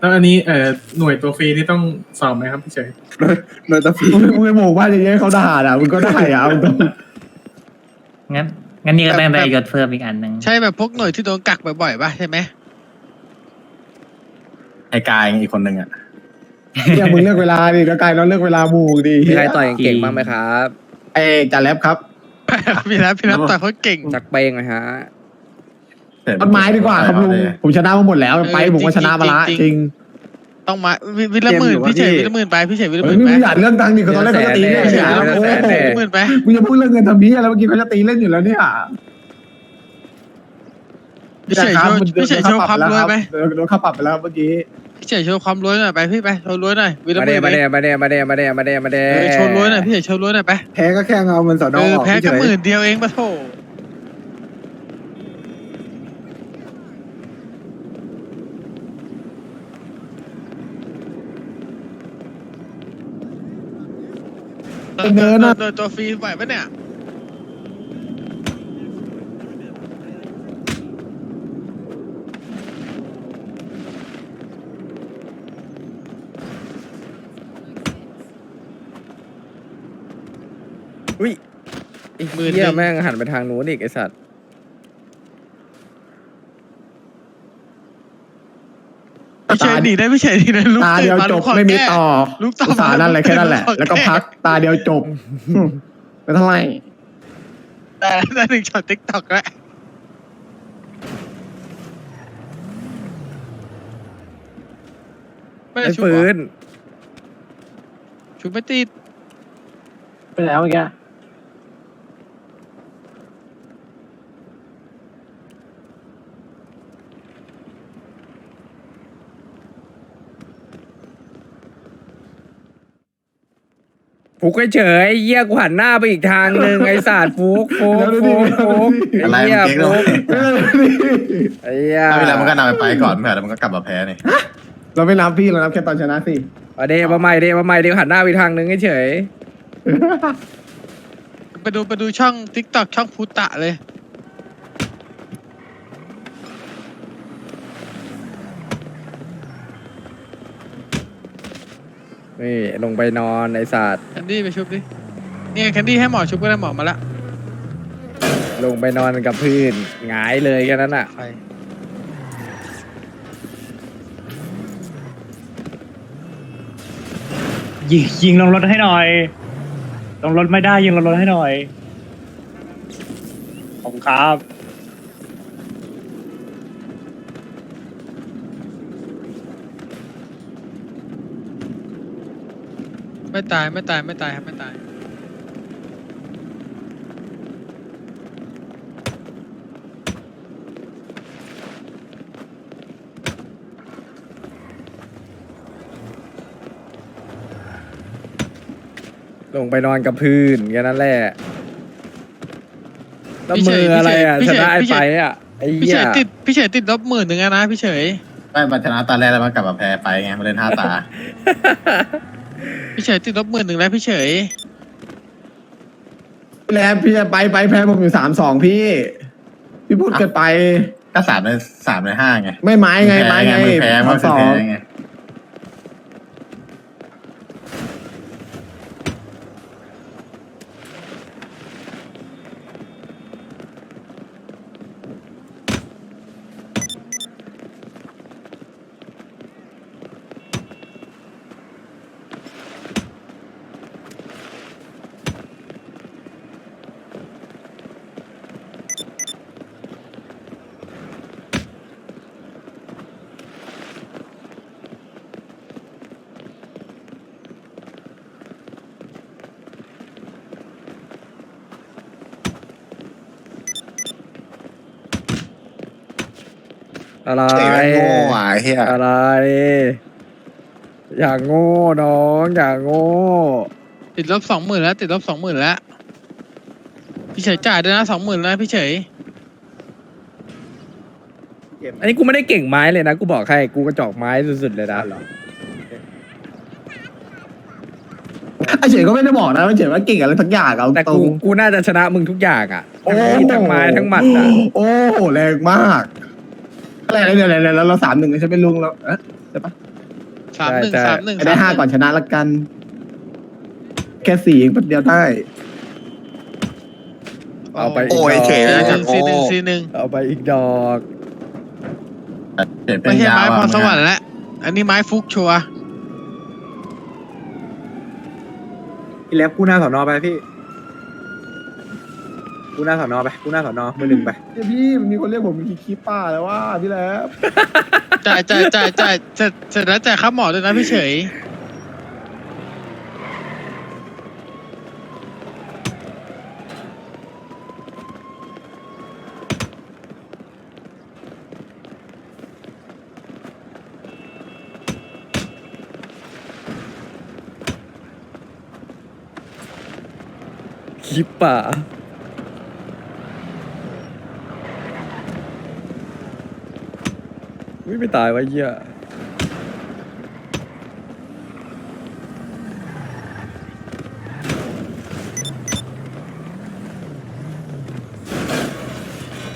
แล้วอันนี้เอ่อหน่วยตัวฟรีนี่ต้องสอบไหมครับพี่เฉยโดยตะฟีมึงมึงไปบอกว่าอย่างเงี้ยเขาด่าอะมึงก็ได้อะมึงต้องงั้นงั้นนี่ก็ต้องได้ยศเพิ่มอีกอันหนึ่งใช่แบบพวกหน่วยที่โดนกักบ่อยๆป่ะใช่ไหมไอ้กายอีกคนหนึ่งอะเนี่ยมึงเลือกเวลาดิแล้วกลายเราเลือกเวลาบูกดิมีใครต่อยเก่งๆบ้างไหมครับ ไอ้จ่าแรปครับพี่นัทพี่นัทต่อยเขาเก่งจักเป้งไหมฮะ ต้นไม้ดีกว่าครับลุงผมชนะมาหมดแล้วไปผมก็ชนะมาละจริงต้องมาวิวิลละหมื่นพี่เฉยวิลละหมื่นไปพี่เฉยวิลละหเฮ้ยมื่นมึไปงอยากเรื่องตังค์ดิก็ตอนแรกเขาจะตีเล่นอยู่แล้วแสนโอ้แสนโหแสวิลละหมื่นไปกูจะพูดเรื่องเงินทำนี้อะไรเมื่อกี้เขาจะตีเล่นอยู่แล้วเนี่ยพี่เฉยโชว์พี่เฉยโชว์ความรวยไหมโดนค่าปรับไปแล้วเมื่อกี้พี่เฉยโชว์ความรวยหน่อยไปพี่ไปโชว์รวยหน่อยวิลละมาหเดมื่นมาเดมาเดมาเดมาเดมาเดมาเดเออโชว์รวยหน่อยพี่เฉยโชว์รวยหน่อยไปแพ้ก็แค่เอาเงินสอนเอออออกแพ้เฉก็ยหมื่นเดียวเองปะโถ โดนตัวฟรีไหวปะเนี่ยอุ้ยไอ้เหี้ยแม่งหันไปทางนู้นอีกไอสัตว์ พี่เฉย ดีได้พี่เฉยดีได้ลุกตาตื่เดีนยวมาจลุบกขอไม่มีแก้ต่อลูกต่อสารนั่นแหละแค่นั้นแหละลูกต่อแล้วก็พักตาเดียวจบไม่เท่าไหร่แต่ได้หนึ่งช็อตติ๊กต็อกแล้วไม่ไอ้ได้ชุบปืเหรอนชุบไม่ติดไปแล้วเมื่อกี้ ฟุกเฉยๆไอ้เหี้ยกูหันหน้าไปอีกทางหนึ่งไอ้สัตว์ฟุกฟุกฟุกฟุกไอ้อะไรเหี้ยมันเก่งฟุเลยกไอ้เหี้ยถ้าเวลามันก็นำไปไปก่อนเผื่อแล้วมันก็กลับมาแพ้นี่เราไม่นับพี่เรานับแค่ตอนชนะสิเอาเดมาใหม่เดมาใหม่เดหันหน้าไปอีกทางหนึ่งเฉยไปดูไปดูช่องติ๊กต็อกช่องพุตะเลย นี่ลงไปนอนไอ้สัตว์แคนดี้ไปชุบดินี่ไงแคนดี้ให้หมอชุบก็ได้หมอมาละลงไปนอนกับพื้นหงายเลยแค่นั้นอะ ใครยิงยิงลงรถให้หน่อยลงรถไม่ได้ยิงลงรถให้หน่อยขอบคุณครับ ไม่ตายไม่ตายไม่ตายครับไม่ตายลงไปนอนกับพื้นแค่นั้นแหละแล้วพี่มืเฉยออะไรอะพี่ชเฉยนะไอ้พี่เฉไปยอะไอ้พี่เหี้เฉยยติดพี่เฉยติดลบหมื่นหนึ่งอะนะพี่เฉยไม่มันชนะตาแรกแล้วมันกลับมาแพ้ไปไงมันเล่นห้าตา พี่เฉยติดลบหมื่นหนึ่งแล้วพี่เฉยแล้วพี่จะไปไปแพ้ผมอยู่สามสองพี่ พี่พูดเกินไปก็สามในสามในห้าไง ไม่ไม้ไงไม้ไงมึงแพ้มึงสองแพ้ไง อะไรเตะแม่งโง่อะไอ้เฮียอะไร อย่างโง่น้องอย่างโง่ ติดลบสองหมื่นแล้ว ติดลบสองหมื่นแล้ว พี่เฉยจ่ายด้วยนะสองหมื่นแล้วพี่เฉย อันนี้กูไม่ได้เก่งไม้เลยนะ กูบอกให้กูกระจอกไม้สุดๆเลยนะไอเฉยก็ไม่ได้บอกนะว่าเฉยว่าเก่งอะไรทั้งอย่างเอาแต่ตรกูงกูน่าจะชนะมึงทุกอย่างอะทั้งมีดทั้งไม้ทั้งหมัดอะ โอ้โหแรงมาก อะไรอะไรอะไรอะไรแล้วเราสามหนึ่งใช่ไหมลุงแล้วเอ๊ะใช่ปะสามหนึ่งใช่ สามหนึ่งไอ้ได้ห้าก่อนชนะละกัน แค่สี่เองแป๊บเดียวได้ เอาไปอีกโอ้ยดอกเฉยซีนะหนึ่งซีหนึ่งซีหนึ่งเอาไปอีกดอกเห็นเป็ไม่นใช่ยาวไม้พรอะสวรรค์แล้วอันนี้ไม้ฟุกชัวร์ พี่เล็บกู้หน้าสอนอไปพี่ กู้หน้าสอนอไปกู้หน้าสอนอมือหนึ่งไปเดี๋ยวพี่มีคนเรียกผมเป็นคีป้าแล้วว่าพี่แล้ว จ่ายจ่ายจ่ายจ่ายเสร็จเสร็จแล้วจ่ายค่าหมอด้วยนะพี่เฉย คลิปป่า ไม่ตายวะเหี้ย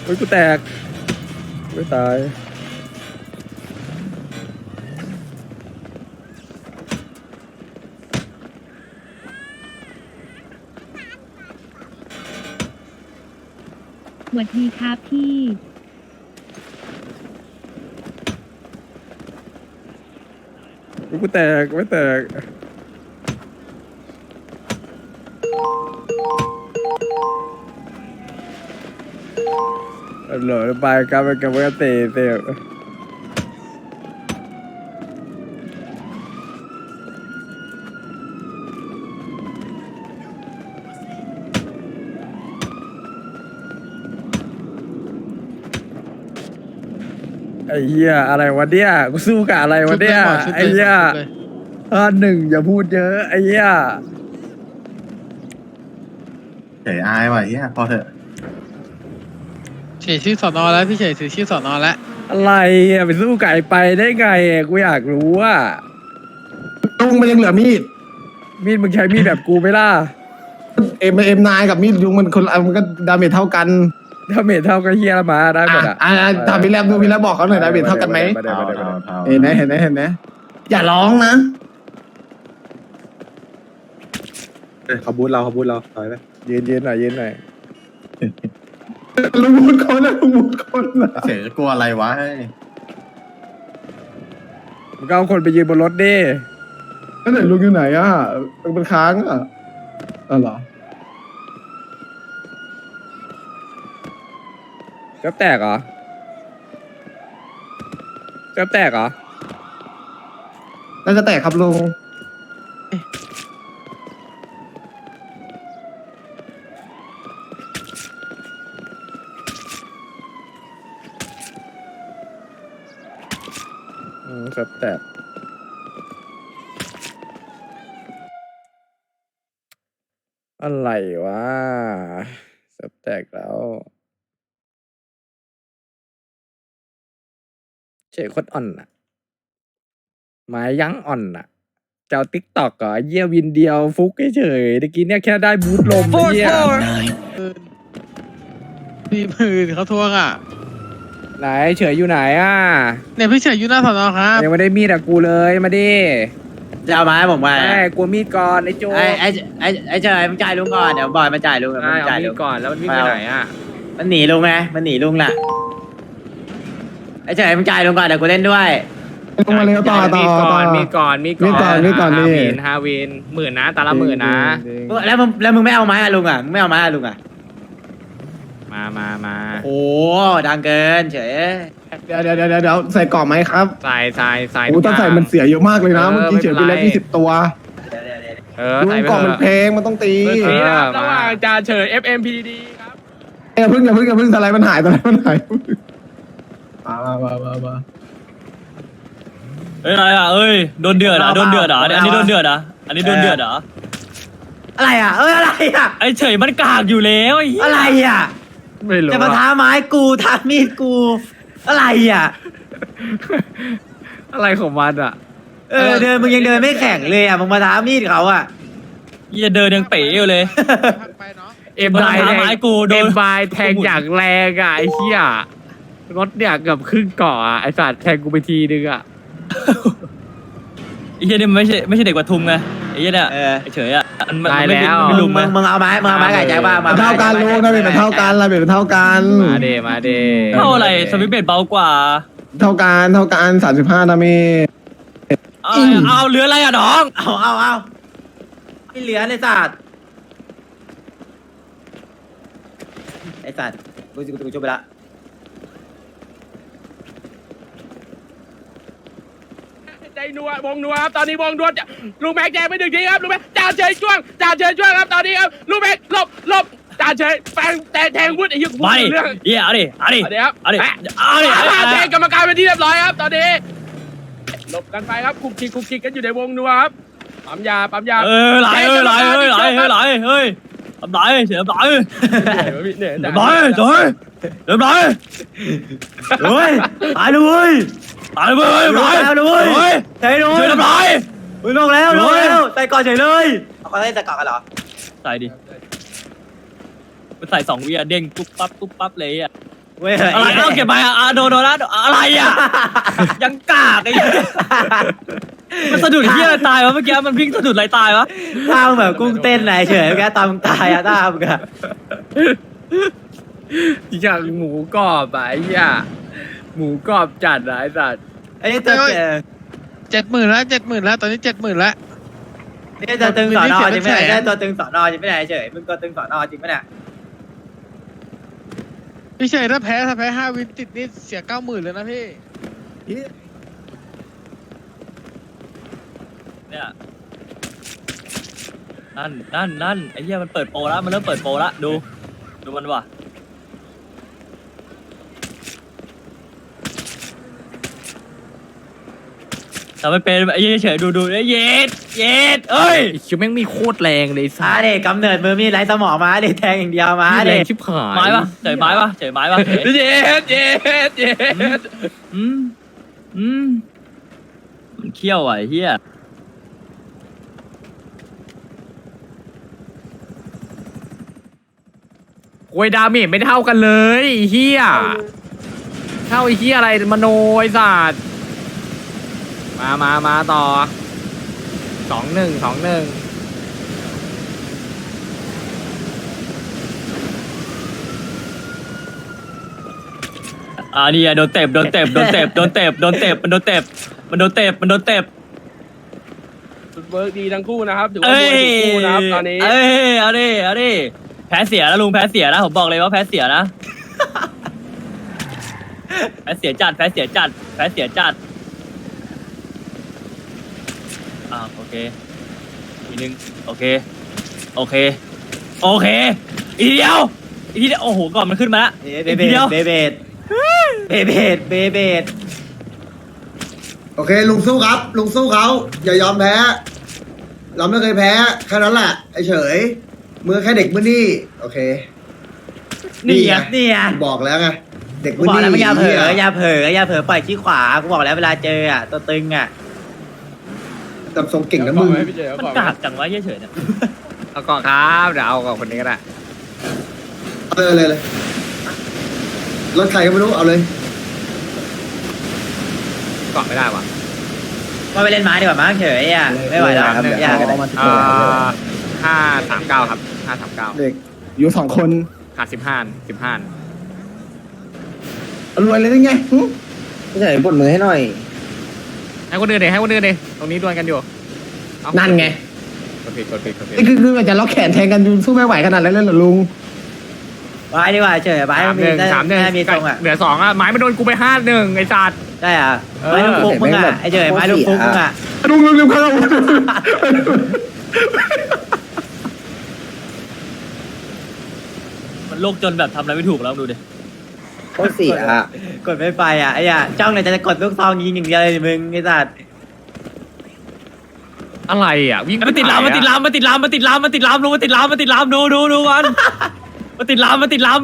เฮ้ยกูแตกไม่ตายสวัสดีครับพี่ กูแตกไม่แตก หลอไปกับไปกับไปเตะเตะ ไอ้เหี้ยอะไรวะเนี่ยกูสู้กับอะไรวะเนี่ยชุบไอ้เลยเหี้ยชุบเลยอ่าหนึ่งอย่าพูดเยอะไอ้เหี้ยเฉยอายว่ะเฮียพอเถอะเฉยชื่อสอนอแล้วพี่เฉยถือชื่อสอนอแล้วอะไรอะไปสู้ไก่ไปได้ไงอะกูอยากรู้ว่าลุงมันยังเหลือมีดมีดมึงใช้มีดแบบกูไหม่ล่ะเอ็มเอ็มนายกับมีดลุงมันคนละมันก็ดาเมจเท่ากัน ถ้าเมทเท่ากับเฮียละมาได้หมดอะอะอะถามพี่แรมดูพี่แรมบอกเขาหน่อยดาเมจเท่ากันไหมไม่ได้เท่าไม่ได้เท่าไม่ได้เท่าเห็นไหมเห็นไหมเห็นไหมอย่าร้องนะเออเขาบูทเราเขาบูทเราถอยไปยืนยืนหน่อยยืนหน่อยลุงพูดคนนะลุงพูดคนนะเฉยกลัวอะไรวะเฮ้ยมึงก็เอาคนไปยืนบนรถดินั่นไหนลุงอยู่ไหนอะลุงเป็นค้างอะอ๋อเหรอ เกือบแตกเหรอเกือบแตกเหรอ น่าจะแตกครับลุงอืมเกือบแตกอะไรวะเกือบแตกแล้ว เฉยโคตรอ่อนอะไม้ยั้งอ่อนอะเจ้าติ๊กตอกเหรอเยี่ยวินเดียวฟุกเฉยๆตะกี้เนี่ยแค่ได้บูทลมเยี่ยพี่มือเขาทวงอะ ไหนเฉยอยู่ไหนอะเนี่ยพี่เฉยอยู่หน้าสอนอครับยังไม่ได้มีดอะกูเลยมาดิจะเอาไม้ผมไปไอ้กลัวมีดก่อนไอ้โจไอ้ไอ้ไอ้ไอ้เฉยมันจ่ายลุงก่อนเดี๋ยวบอยมาจ่ายลุงเดี๋ยวไอ้มันเอาจ่ายมีลุดงก่อนแล้วมันวิ่งไปไหนอะมันหนีลุงไงมันหนีลุงแหละ ไอ้เฉยมันจ่ายลุงก่อนเดี๋ยวกูเล่นด้วยลุงมาเร็วต่อต่อมีดต่ก่ออนมีดก่อนมีดมีดก่อนมีดก่อนนี่ห้าวินห้าวินหมื่นนะตาละหมื่นนะ แล้วมึงแล้วมึงไม่เอาไม้อะลุงอะมึงไม่เอาไม้อะลุงอะมามามาโอ้ดังเกินเฉยเดี๋ยวเดี๋ยวเดี๋ยวเดี๋ยวใส่กล่องไหมครับใส่ใส่ใส่โอ้ต้องใส่มันเสียเยอะมากเลยนะเออเมื่อกี้เฉยไม่ไปเป็นไรแล้วยี่สิบตัวเออลุใส่งไปกล่องเถมันอะเพลงมันต้องตีเออเนะครับระหว่างจ่าเฉย FMPD ครับอย่าเพิ่งอย่าเพิ่งอย่าเพิ่งสไลด์มันหายสไลด์มันหาย มามามามามาเอ้ยอะไรอะเอ้ยโดนเดือดอะโดนเดือดอะอันนี้โดนเดือดอะอันนี้โดนเดือดอะอะไรอะเอ้ยอะไรอะไอ้เฉยมันกากอยู่แล้วไอ้เหี้ยอะไรอะไม่รู้จะมาท้าไม้กูท้ามีดกู อะไรอะ อะไรของมันอะ เออเดินมึงยังเดินไม่แข็งเลยอะมึงมาท้ามีดเขาอะเหี้ยเดินยังเป๋อยู่เลยพักไปเนาะเอ็มมันไบทำร้ายกูโดนเอ็มไบแทงอย่างแรงอะไอ้เหี้ย รถเนี่ยเกือบครึ่งเกาะอะไอ้สัตว์แทงกูไปทีนึงอะอ้เหี้ยนี่มันไม่ใช่ไม่ใช่เด็กปทุมไงไอ้เหี้ยเนี่ยเออไอ้เฉยอะมันมันได้มันไม่แล้วมันไม่มึลุงมมึนะงมึงเอาไม้มึงเอาไม้ไก่แจ็คบ้างมันเท่ากันลุงนะเป็นเท่ากันระเบียบเป็นเท่ากัน มาเดมาเดเท่าอะไรสวิตช์เบสเบากว่าเท่ากันเท่ากันสามสิบห้าดาเมจเอาเอาเหลืออะไรอะน้อง เอาเอาเอาไม่เหลือเลยสัตว์ไอ้สัตว์กูกูกูจบไปละ ใจนัววงนัวครับตอนนี้วงนัวจะลุงแม็กแจงไปหนึ่งทีครับลุงแม็กจ่าเฉยช่วงจ่าเฉยช่วงครับตอนนี้ครับลุงแม็กหลบหลบจ่าเฉยแฟงแต่แทงวุฒิไอ้ยี่มาดิเรื่องเหี้ยเอาดิเอาดิเอาดิครับเอาดิแปะ เอาดิเอาดิอ่าเอาแทดิงกรรมการเป็นที่เรียบร้อยครับตอนนี้หลบกันไปครับคุกคิกคุกคิกกันอยู่ในวงนัวครับปั๊มยาปั๊มยาเออไหลเออไหลเออไหลเออไหลเฮ้ยทำไหลเสียทำไหลเนี่ยทำไหลเฉยทำไหลเฮ้ยตายเลยตายเลยทำไหลตายเลยเฮ้ยใช่เลยเฉยทำไหลอุ้ย ลงแล้วลงแล้วใส่ก่อนเฉยเลยเอาเขาได้ใส่ก่อนกันเหรอใส่ดิมันใส่สองวิอะเด้งปุ๊บปั๊บปุ๊บปั๊บเลยอะ เว้ยอะไรเอาเก็บไปอะอะโดนโดนแล้วอะไรอะ ยังกากไอ้เหี้ยมันสะดุดเฮียอะไรตายวะเมื่อกี้มันวิ่งสะดุดอะไรตายวะท่ามึงแบบกุ้งเต้นไหนเฉยแกตามมึงตายอะท่ามึงอะอย่างหมูกรอบอะไอ้เหี้ยหมูกรอบจัดอะไอ้สัตว์ไอ้นี่จะเจ็ดหมื่นแล้วเจ็ดหมื่นแล้ว ตอนนี้เจ็ดหมื่นแล้วนี่จะตึงสอนอจริงไหมเนี่ยตัวตึงสอนอจริงไหมเนี่ยเฉยมึงตัวตึงสอนอจริงไหมเนี่ย พี่เฉยถ้าแพ้ถ้าแพ้ห้าวินติดนี่เสียเก้าหมื่นเลยนะพี่ เนี่ยนั่นนั่นนั่นไอ้เหี้ยมันเปิดโปรแล้วมันเริ่มเปิดโปรแล้วดู ดูมันว่ะ ทำไม่เป็นไอ้เหี้ยเฉยดูดูเอ้ยเย็ดเย็ดเอ้ยไอ้คิวแม่งมีโคตรแรงเลยมาสัตว์เด็กกำเนิดมือมีไรสมองมาเด็กแทงอย่างเดียวมาแรเด็งกชิบหายไม้ปะเฉยไม้ปะเฉยไม้ปะเฉยเย็ดเย็ดเย็ดอืมอืมมันเขี้ยวอะไอ้เหี้ยโวยดาเมจไม่เท่ากันเลยไอ้เฮียเท่าไอ้เฮียอะไรมโนไอ้สัตว์ มามามาต่อสองหนึ่งสองหนึ่งอ่านี่ไงโดนเตะโดนเตะโดนเตะโดนเตะโดนเตะมันโดนเตะมันโดนเตะมันโดนเตะเวิร์กดีทั้งคู่นะครับถือว่าเอ้มยวยทุกคู่นะครับตอนนี้เอ้ยเอาดิเอาดิแพ้เสียนะลุงแพ้เสียนะผมบอกเลยว่าแพ้เสียนะ แพ้เสียจัดแพ้เสียจัดแพ้เสียจัดอ่าโอ เคอีกนึงโอเค โอเค โอเค อีกเดียวอีกทีเดียวโอ้โหก่อนมันขึ้นมาละเบอีกเบทีเดียวเบเบดเบเบดเบเบดโอเค ลุงสู้ครับ ลุงสู้เขาอย่ายอมแพ้ เราไม่เคยแพ้แค่นั้นแหละไอ้เฉยมือแค่เด็กมือนี่โอเค นี่ไงนี่ไงบอกแล้วไงเด็กกูมือบอกนี่แล้วไม่อย่าเผลออย่าเผลออย่าเผลอปล่อยขี้ขวากูบอกแล้วเวลาเจออะตัวตึงอะ แต่ทรงเก่งนะมึงมันกากจังวะเฉยๆเนี่ยเอาก่อนครับเดี๋ยวเอากับคนนี้ก็ได้เอาเลยเลยเลยรถใครก็ไม่รู้ เอาเลย ก่อนไม่ได้ว่ะว่าไปเล่นไม้ดีกว่ามั้งเฉยอะไม่ไหวแล้วอยากกันอ่าห้าสามเก้าครับห้าสามเก้าเด็กอยู่สองคนขาดสิบห้าสิบห้ารวยเลยได้ไงหึเฉยปวดมือให้หน่อย ให้คนอื่นเลยให้คนอื่นเลยตรงนี้ดวลกันอยู่เอานั่นไงกดผิดกดผิดกดผิดนี่คือคืออาจจะล็อกแขนแทงกันจนสู้ไม่ไหวขนาดนั้นเลยเหรอลุงไว้ดีกว่าเฉยไว้สามมีหนึ่งได้สามหนึ่งได้มีทรงอะเหลือสองอะไม้มาโดนกูไปห้าหนึ่งไอ้สัตว์ได้อะเออไม้ลูกฟุกมึงอะไอ้เฉยไม้ลูกฟุกมึงอะลุงลุงลุงเขามันโลกจนแบบทำอะไรไม่ถูกแล้วดูดิ โคตรเสียอะกดไม่ไปอะไอ้อะจ้องเลยจะกดลูกซองยิงอย่างเดียวเลยมึงไอ้สัตว์อะไรอะวิ่งมันติดลามมันติดลามมันติดลามมันติดลามมันติดลามดูมันติดลามมันติดลามดูดูดูมันมันติดลามมันติดลาม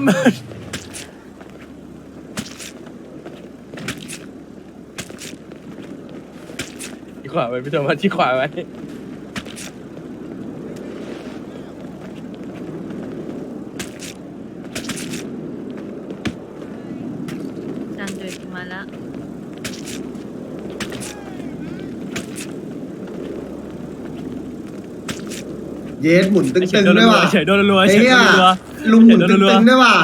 ชี้ขวาไปพี่โจมาชี้ขวาไว้จานเดือดมาแล้ว เยสหมุนตึเฉยงโดๆนด้วยรัวว่ะเฉยโดนรัวไอ้เฉยเหี้โดยนรัวลุงหมุนเดี๋ยวตึรัวงๆด้วยว่ะ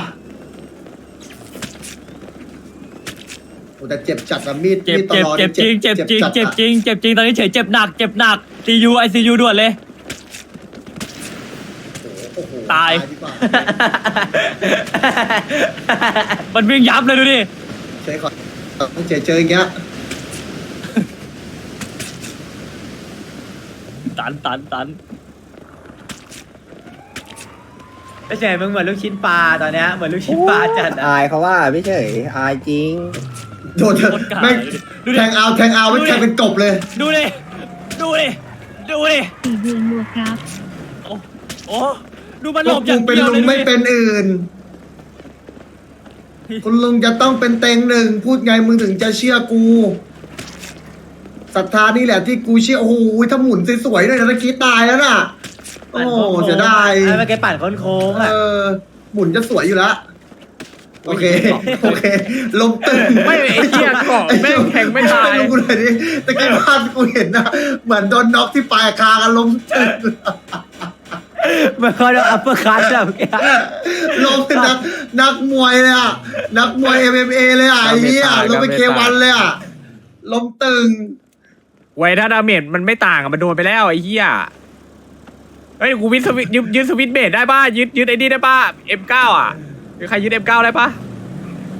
โอ้แต่เจ็บจัดอะมีดเจ็บมีดตเจ็บลอดเจ็บจริงเจ็บจริงจัดเจ็บอะจริงเจ็บจริงตอนนี้เฉยเจ็บหนักเจ็บหนักซียูไอซียูด่วนเลย โอ้โหตาย ดีกว่ามันวิ่งยับเลยดูดิใช่ก่อนต้องเจอเจออย่างเงี้ยตันตันตัน ไอ้เฉยมึงเหมือนลูกชิ้นปลาตอนเนี้ยเหมือนลูกชิ้นปลาจัดอะอายเขาว่าพี่เฉยอายจริง โดนเถอะโคตรกาแม่งดูดิแทงเอาแทงเอาไม่แทงเป็นกบเลย ดูดิดูดิดูดิสี่เดือนวัวครับ โอ้โอ้ดูมันพหลวกบอกูย่างเป็นเดียวลุเลงยไม่เป็นอื่น คุณลุงจะต้องเป็นเต็งหนึ่ง พูดไงมึงถึงจะเชื่อกูศรัทธานี่แหละที่กูเชื่อ โอ้โหถ้าหมุนสวยๆหน่อยนะตะกี้ตายแล้วน่ะ โอ้โหเสียดาย ไอ้เมื่อกี้ปั่นโค้งๆเออะอหมุนจะสวยอยู่แล้วโอเคโอเค ลมตึงไม่ไอ้เหี้ยเกาะแม่งแข็งไม่ตายลุงกูเลยดิตะกี้ภาพที่กูเห็นนะเหมือนโดนน็อกที่ปลายคางอะลมตึงเหมือนเขาโดนอัปเปอร์คัตแบบเมื่อกี้ลงเป็นนักนักมวยเลยอะนักมวย MMA เลยอะไอ้เหี้ยลงไปเควันเลยอะลมตึงไว้ถ้าดาเมจมันไม่ต่างอะมันโดนไปแล้วไอ้เหี้ย เฮ้ยกูวิทสวิตยึดยึดสวิตช์เบสได้ป่ะยึดยึดไอ้นี่ได้ป่ะ M9 อะมีใครยึด M9 ได้ป่ะ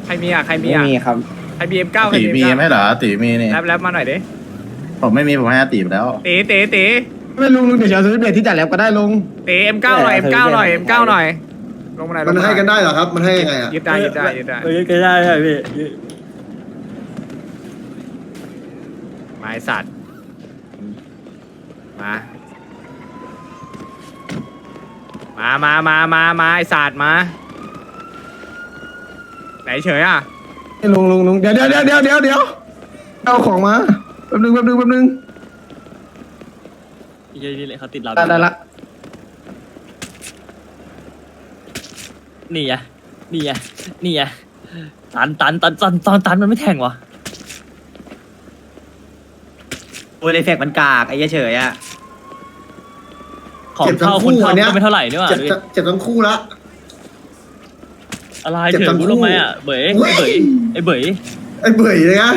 ใครมีอะใครมีไม่อะมีครับ ใครมี M9 ใครตีมี มี M9 ไหมเหรอตีมีนี่แลบแลบมาหน่อยดิผมไม่มีผมให้อาตีไปแล้ว เต๋เต๋เต๋ไม่ลุงลุงเดี๋ยวจะเอาสวิตช์เบรที่จัดแล้วก็ได้ลุงเต๋ M9 หน่อย M9 หน่อย M9 หน่อยลงมาหน่อยลมันงาให้อยกันได้เหรอครับ มันให้ยังไงอะยึดได้ยึดได้ยึดได้เออก็ได้ได้พี่ไม้สัตว์มา มามามามามาไอสัตว์มา ไหนเฉยอะลุงลุงลุงเดี๋ยวเดี๋ยวเดี๋ยวเดี๋ยวเดี๋ยวเดี๋ยวเอาของมาแป๊บนึงแป๊บนึงแป๊บนึงเยัยนี่เลยเขาติดเราได้ได้ละนี่ไงนี่ไงนี่ไงตันตันตันตันตันตันมันไม่แทงวะโอ้ยเอฟเฟกต์มันกากไอ้เหี้ยเฉยอะ ของเจ็บทั้งเท่าคู่คนเท่าอันเนี้ย ก็ไม่เท่าไหร่นี่หว่าเจ็บดูดิเจ็บทั้งคู่ละ อะไรเจ็บเฉยทั้งกูคู่ทำไมอะเบ๋อุ๊ยเบ๋ไอ้เบ๋ไอ้เบื่อเลยนะ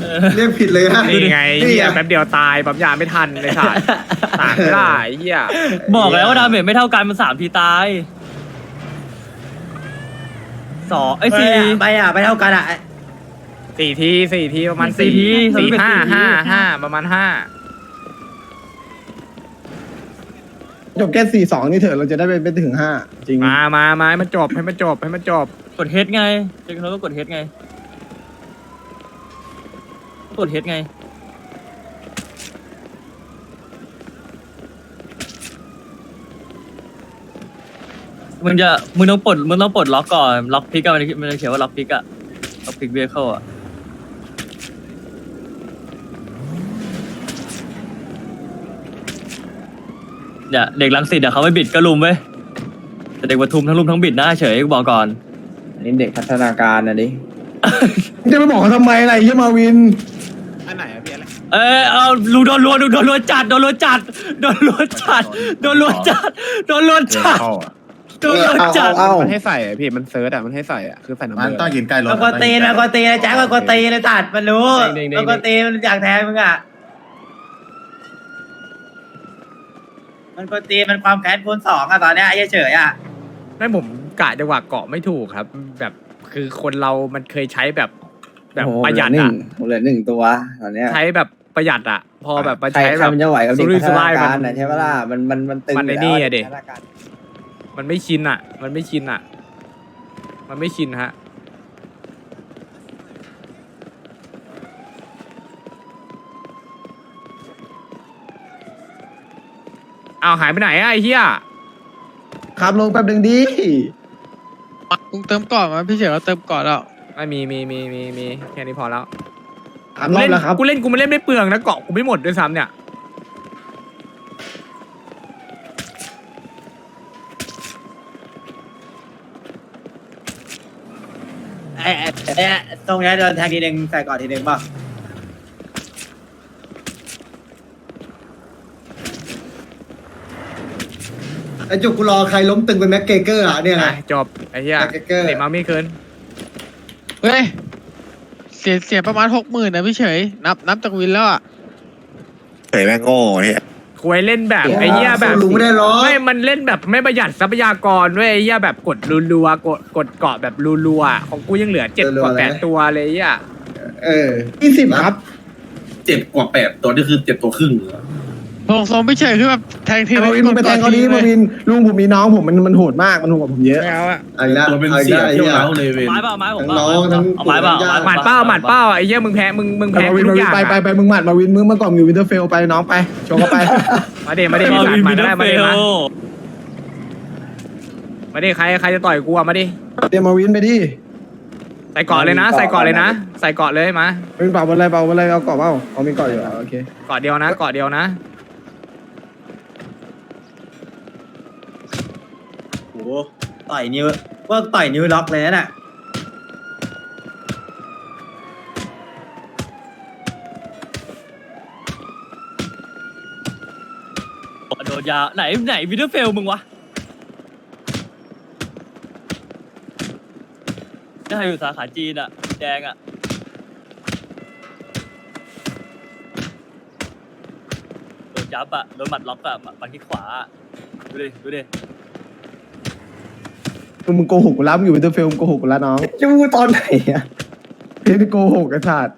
เออเรียกผิดเลยฮะนี่ไงนี่เหี้ยไงแป๊บเดียวตายปั๊มยาไม่ทันเลยสัตว์ต่างไม่ได้ไอ้เหี้ยบอกแล้วว่าดาเมจไม่เท่ากันมันสามทีตายสองไอ้ยไม่สี่อะไม่อะไม่เท่ากันอะสี่ทีสี่ทีประมาณสี่สี่ทีสี่สี่ทีห้าห้าห้าประมาณห้า จบแค่สี่สองนี่เถอะเราจะได้ไปไปถึงห้าจริงมามามาให้มันจบให้มันจบให้มันจบ กดเฮดไงเจ๊เขาก็กดเฮดไง กดเฮดไง มึงจะมึงต้องปลดมึงต้องปลดล็อกก่อน ล็อกพิกอะมันมันจะเขียนว่าล็อกพิกอะล็อกพิกเวเข้าอะ เนี่ยเด็กลังสิตอะเขาไม่บิดก็ลุมเว้ยแต่เด็กปทุมทั้งลุมทั้งบิดนะเฉยกูบอกก่อน อันนี้เด็กพัฒนาการนะดิจะไปบอกเขาทำไมอะไรเฮียมาวิน อันไหนอะพี่อะไรเออเอาลูโดนรัวโดนรัวจัดโดนรัวจัดโดนรัวจัดโดนรัวจัดโดนรัวเจอจัดเข้าอะโดนรัวจัดเอ้า มันให้ใส่อะพี่มันเซิร์ชอะมันให้ใส่อะคือใส่น้ำมันเบอร์ต้องยืนใกล้รถมันกวนตีนมันกวนตีนนะแจ็คมันกวนตีนเลยตัดมันรู้เด้งๆๆมันกวนตีนมันอยากแทงมึงอะ มันกวนตีนมันความแค้นคูณสองอะตอนเนี้ยไอ้เหี้ยเฉยอะไม่ผมกะจังหวะเกาะไม่ถูกครับ แบบคือคนเรามันเคยใช้แบบแบบโอ้โหประหยัดเหลือหอะนึ่งเหลือหนึ่งตัวตอนเนี้ยใช้แบบประหยัดอะพอแบบมาใครใช้ใคแบรบมันจะไหวกับเด็กสุรุ่ยพัฒสุนาร่ายการมันนะใช่ปะล่ะมันมันมันตึงมันไอ้ยู่นี่แล้วอะดิ พัฒนาการมันไม่ชินอะมันไม่ชินอะมันไม่ชินฮะ เอาวหายไปไหนอะไอ้เหี้ยครับลงแป๊บนึงดีลุงเติมก่อนมาพี่เฉยเราเติมก่อนแล้วไม่มีมีมีมีมีแค่นี้พอแล้วสามรอบแล้วครับ กูเล่นกูไม่เล่นไม่เปลืองนะเกาะกูไม่หมดด้วยซ้ำเนี่ยไอ้ไอ้ไอ้ตรงเนี้ยโดนแทงทีหนึ่งใส่ก่อนทีหนึ่งป่ะ ไอ้จุกกูรอใครล้มตึงเป็นแม็กเกเกอร์อะเนี่ยไปไงจบไอ้เหี้ยแม็กเกเกอร์ติมาไม่คืนเฮ้ย เสียเสียประมาณหกหมื่นนะพี่เฉย นับนับจากวินแล้วอะ เฉยแม่งโง่เฮียควยเล่นแบบไอ้เหี้ยแบบลุงไม่ได้ล้อไม่มันเล่นแบบไม่ประหยัดทรัพยากรด้วยไอ้เหี้ยแบบกดรัวๆกดกดเกาะแบบรัวๆของกูยังเหลือเจ็ดกว่าแปดตัวเลยไอ้เหี้ยเออยี่สิบครับ เจ็ดกว่าแปดตัวนี่คือเจ็ดตัวครึ่งเหรอ ทรงทรงพี่เฉยคือแบบแทงทีมาวินมึงไปแทงเขาดีมาวินลุงผมมีน้องผมมันมันโหดมากมันโหดกว่าผมเยอะไม่เอาอะไอ้ละตัวเป็นไอ้เสียละไอ้เที่ยวเหี้ยเล้าเลยเวนไม้เปล่าไม้ผมทั้งน้องทั้งเอาไม้เปล่าปู่เอาหมัดเป้าหมัดเป้าไอ้เหี้ยมึงแพ้มึงมึงไปแพ้มาวินทุมากอวินย่างไปไปอะไปมึงหมัดมาวินมึงเมื่อก่อนอยู่วินเทอร์เฟลไปน้องไปโชว์เข้าไปมาเดมาเดเอาสาวิดนมามิดได้มาเฟเดลมามาเดใครใครจะต่อยกูอะมาดิเดี๋ยวมาวินไปดิใส่เกาะเลยนะ ใส่เกาะเลยนะ ใส่เกาะเลยมาวินเป่าบนอะไรเป่าบนอะไรเอาเกาะเปล่าเอามีเกาะอยู่อะโอเคเกาะเดียวนะเกาะเดียวนะ โอ้โห ต่อยนิ้วว่าต่อยนิ้วล็อกเลยนะ่ะโดนยาไหนไหนวิดเฟลมึงวะได้อยู่สาขาจีนอะแดงอะโดนจับอะโดนหมัดล็อกอะหมัดที่ขวาดูดิดูดิ มึงมึงโกหกกูแล้วมึงอยู่วินเทอร์เฟลมึงโกหกกูแล้วน้องจะพูดตอนไหนอะเฮ้ยนี่โกหกไอ้สัตว์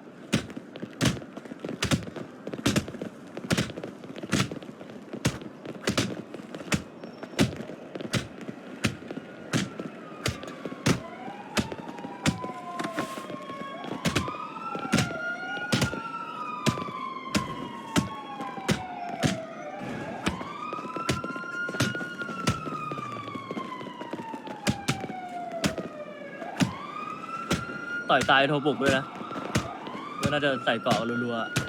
อยตายโทรปลุกด้วยนะก็น่าจะใส่เกาะรัวๆ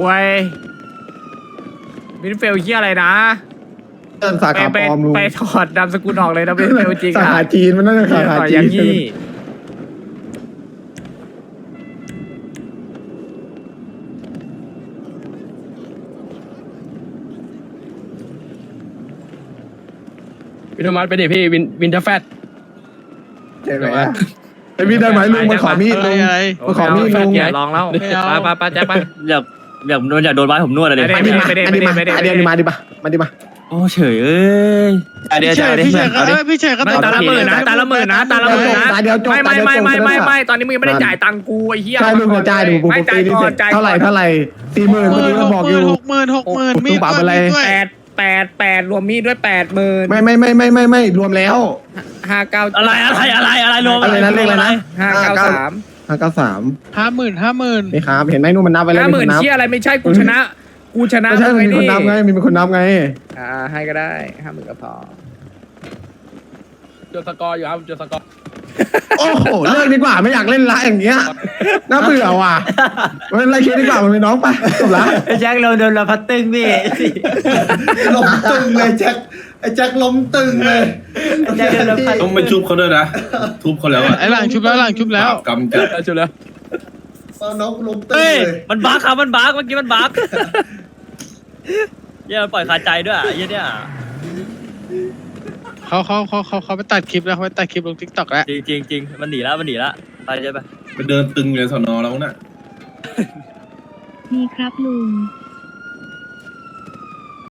ควยวินเฟลเหี้ยอะไรนะเดินสาไปขาไปปลอมลุงไปถอดนามสกุลออกเลยนะวินเฟลจริงสาอะขาจีนมันน่าจะสาขาต่อยจีอนย่างนี้วินโทมัสไปดิพี่วินวินเทอร์แฟต ใช่ไหมไอ้วินได้ไหมลุงมันขอมีดอะไรลุง อะไรมาขอมีดลุง อย่าลองแล้วไม่เอาไปไปไปแจ็คไป อยาก อยากมันอยากโดนไม้ผมนวดอะไรไม่ได้อันนี้มาอันนี้มาอันนี้มาดิมามาดิมาโอ้เฉยเอ้ยพี่เฉยพี่เฉยก็เอ้ยพี่เฉยก็ไม่ต้องตาละหมื่นนะตาละหมื่นนะตาละหมื่นนะตาเดียวจบไม่ไม่ไม่ตาเดียวจบไม่ไม่ตาเดียวจบไม่ตอนนี้มึงยังไม่ได้จ่ายตังค์กูไอ้เหี้ยใช่ลุงกระจายดูผมไม่ปกจ่ายตินี่ก่อนจ่ายเท่าไหร่เท่าไหร่สี่หมื่นหเมื่อมื่นกี้หก็กบอกหอมื่ยู่นหกหมื่นหกหมื่นหกมีปรับอะไรด้วยแปดแปดแปดรวมมีดด้วยแปดหมื่นไม่ไม่ไม่ไม่ไม่ไม่รวมแล้วห้าเก้าอะไรอะไรอะไรอะไรรวมอะไรนะเลขอะไรนะห้าเก้าสาม ห้าเก้าสามห้าหมื่นห้าหมื่นนี่ครับ เห็นไหมนู่นมันนับไปแล้วห้าหมื่นคนับเชี่ยอะไรไม่ใช่กูชนะ กูชนะไม่ใช่มันมีคนนับไงไงมีคนนับไง อ่าให้ก็ได้ห้าหมื่นก็พอจดสกอร์อยู่ครับจดสกอร์โอ้โหเลิกดีกว่าไม่อยากเล่นละอย่างเงี้ยน่าเบื่อว่ะไม่เป็นไรเคสดีกว่ามันเป็นน้องไปจบละไอ้แจ็คเราโดนเราพัดตึงพี่ล้มตึงเลยแจ็ค ไอ้แจ็คล้มตึงเลยแจ็คโดนเราพัดต้องไปชุบเขาด้วยนะทุบเขาแล้วอะไอ้หลังชุบแล้วหลังชุบแล้ว กำจัดได้จุดแล้วเอาน้องล้มตึงเฮ้ย เลยมันบั๊กครับ มันบั๊กเมื่อกี้มันบั๊กเหี้ยมันปล่อยคาใจด้วยอะไอ้เหี้ยเนี่ยเขาเขาเขาเขาเขาไปตัดคลิปแล้วเขาไปตัดคลิปลงทิกตอกแล้วจริงจริงจริงมันหนีแล้ว มันหนีแล้ว ไปใช่ปะไปเดินตึงอยู่ในสอนอแล้วน่ะ ดีครับลุง